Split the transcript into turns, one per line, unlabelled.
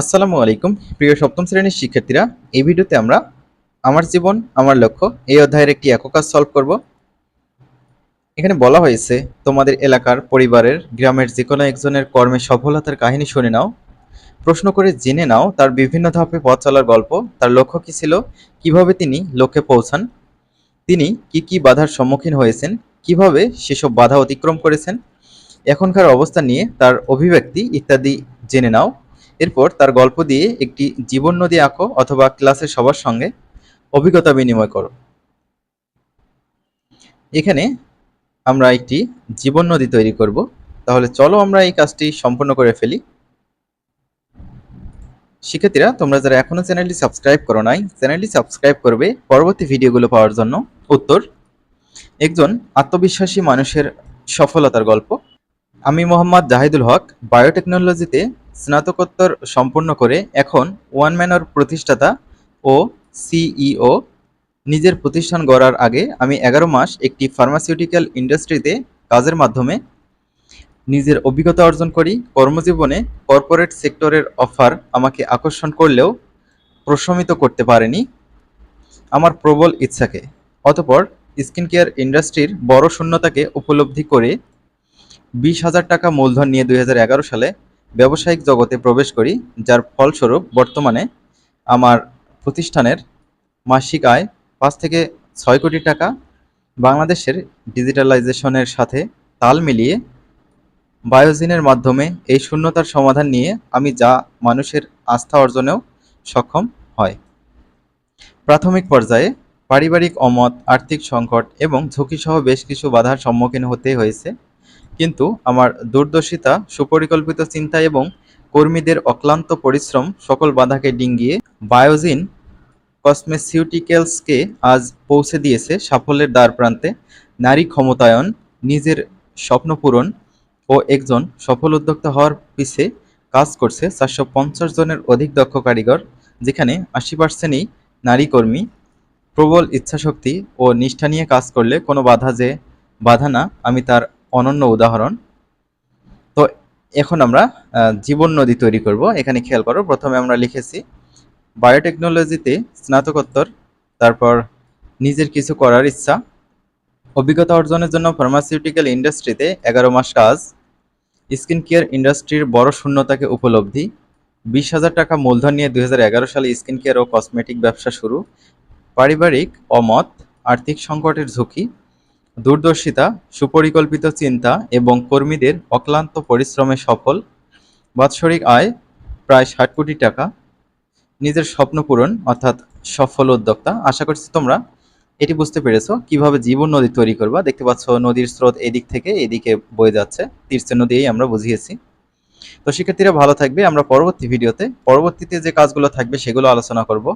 আসসালামু আলাইকুম। প্রিয় সপ্তম শ্রেণির শিক্ষার্থীরা, এই ভিডিওতে আমরা আমার জীবন, আমার লক্ষ্য এই অধ্যায়ের একটি একক কাজ সলভ করব। এখানে বলা হয়েছে, তোমাদের এলাকার, পরিবারের, গ্রামের যে কোনো একজনের কর্মে সফলতার কাহিনী শুনে নাও। প্রশ্ন করে জেনে নাও তার বিভিন্ন ধাপে পথ চলার গল্প, তার লক্ষ্য কী ছিল, কীভাবে তিনি লক্ষ্যে পৌঁছান, তিনি কি কি বাধার সম্মুখীন হয়েছেন, কীভাবে সেসব বাধা অতিক্রম করেছেন, এখনকার অবস্থা নিয়ে তার অভিব্যক্তি ইত্যাদি জেনে নাও। এরপর তার গল্প দিয়ে একটি জীবন নদী আঁকো অথবা ক্লাসের সবার সঙ্গে অভিজ্ঞতা বিনিময় করো। এখানে আমরা একটি জীবন নদী তৈরি করব। তাহলে চলো আমরা এই কাজটি সম্পন্ন করে ফেলি। শিক্ষার্থীরা, তোমরা যারা এখনও চ্যানেলটি সাবস্ক্রাইব করো নাই, চ্যানেলটি সাবস্ক্রাইব করবে পরবর্তী ভিডিওগুলো পাওয়ার জন্য। উত্তর, একজন আত্মবিশ্বাসী মানুষের সফলতার গল্প। আমি মোহাম্মদ জাহিদুল হক, বায়োটেকনোলজিতে স্নাতকোত্তর সম্পূর্ণ করে এখন ওয়ান ম্যানর প্রতিষ্ঠাতা ও সিইও। নিজের প্রতিষ্ঠান গড়ার আগে আমি এগারো মাস একটি ফার্মাসিউটিক্যাল ইন্ডাস্ট্রিতে কাজের মাধ্যমে নিজের অভিজ্ঞতা অর্জন করি। কর্মজীবনে কর্পোরেট সেক্টরের অফার আমাকে আকর্ষণ করলেও প্রশমিত করতে পারেনি আমার প্রবল ইচ্ছাকে। অতপর স্কিন কেয়ার ইন্ডাস্ট্রির বড় শূন্যতাকে উপলব্ধি করে বিশ হাজার টাকা মূলধন নিয়ে দু হাজার এগারো সালে ব্যবসায়িক জগতে প্রবেশ করি, যার ফলস্বরূপ বর্তমানে আমার প্রতিষ্ঠানের মাসিক আয় পাঁচ থেকে ছয় কোটি টাকা, বাংলাদেশের ডিজিটালাইজেশনের সাথে তাল মিলিয়ে বায়োজিনের মাধ্যমে এই শূন্যতার সমাধান নিয়ে আমি যা মানুষের আস্থা অর্জনেও সক্ষম হয়। প্রাথমিক পর্যায়ে পারিবারিক অমত, আর্থিক সংকট এবং ঝুঁকিসহ বেশ কিছু বাধার সম্মুখীন হতে হয়েছে। কিন্তু আমার দূরদর্শিতা সুপরিকল্পিত চিন্তা এবং কর্মীদের অক্লান্ত পরিশ্রম সকল বাধাকে ডিঙ্গিয়ে বায়োজিন কসমেসিউটিক্যালসকে আজ পৌঁছে দিয়েছে সাফল্যের দ্বার প্রান্তে। নারী ক্ষমতায়ন নিজের স্বপ্ন পূরণ ও একজন সফল উদ্যোক্তা হওয়ার পিছে কাজ করছে চারশো পঞ্চাশ জনের অধিক দক্ষ কারিগর, যেখানে আশি পার্সেন্টই নারী কর্মী। প্রবল ইচ্ছাশক্তি ও নিষ্ঠা নিয়ে কাজ করলে কোনো বাধা যে, বাধা না, আমি তার অনন্য উদাহরণ। তো এখন আমরা জীবন নদী তৈরি করব। এখানে খেয়াল করো, প্রথমে আমরা লিখেছি, বায়োটেকনোলজিতে স্নাতকোত্তর, তারপর নিজের কিছু করার ইচ্ছা, অভিজ্ঞতা অর্জনের জন্য ফার্মাসিউটিক্যাল ইন্ডাস্ট্রিতে এগারো মাস কাজ স্কিন কেয়ার ইন্ডাস্ট্রির বড় শূন্যতাকে উপলব্ধি, বিশ হাজার টাকা মূলধন নিয়ে দু হাজার এগারো সালে স্কিন কেয়ার ও কসমেটিক ব্যবসা শুরু, পারিবারিক অমত, আর্থিক সংকটের ঝুঁকি দূরদর্শিতা সুপরিকল্পিত চিন্তা এবং কর্মীদের অক্লান্ত পরিশ্রমে সফল। বাৎসরিক আয় প্রায় ষাট কোটি টাকা। নিজের স্বপ্ন পূরণ, অর্থাৎ সফল উদ্যোক্তা। আশা করছি তোমরা এটি বুঝতে পেরেছ। কীভাবে জীবন নদী তৈরি করবা? দেখতে পাচ্ছ, নদীর স্রোত এদিক থেকে এদিকে বয়ে যাচ্ছে। তীর্থে নদীই আমরা বুঝিয়েছি। তো শিক্ষার্থীরা ভালো থাকবে। আমরা পরবর্তী ভিডিওতে, পরবর্তীতে যে কাজগুলো থাকবে সেগুলো আলোচনা করব।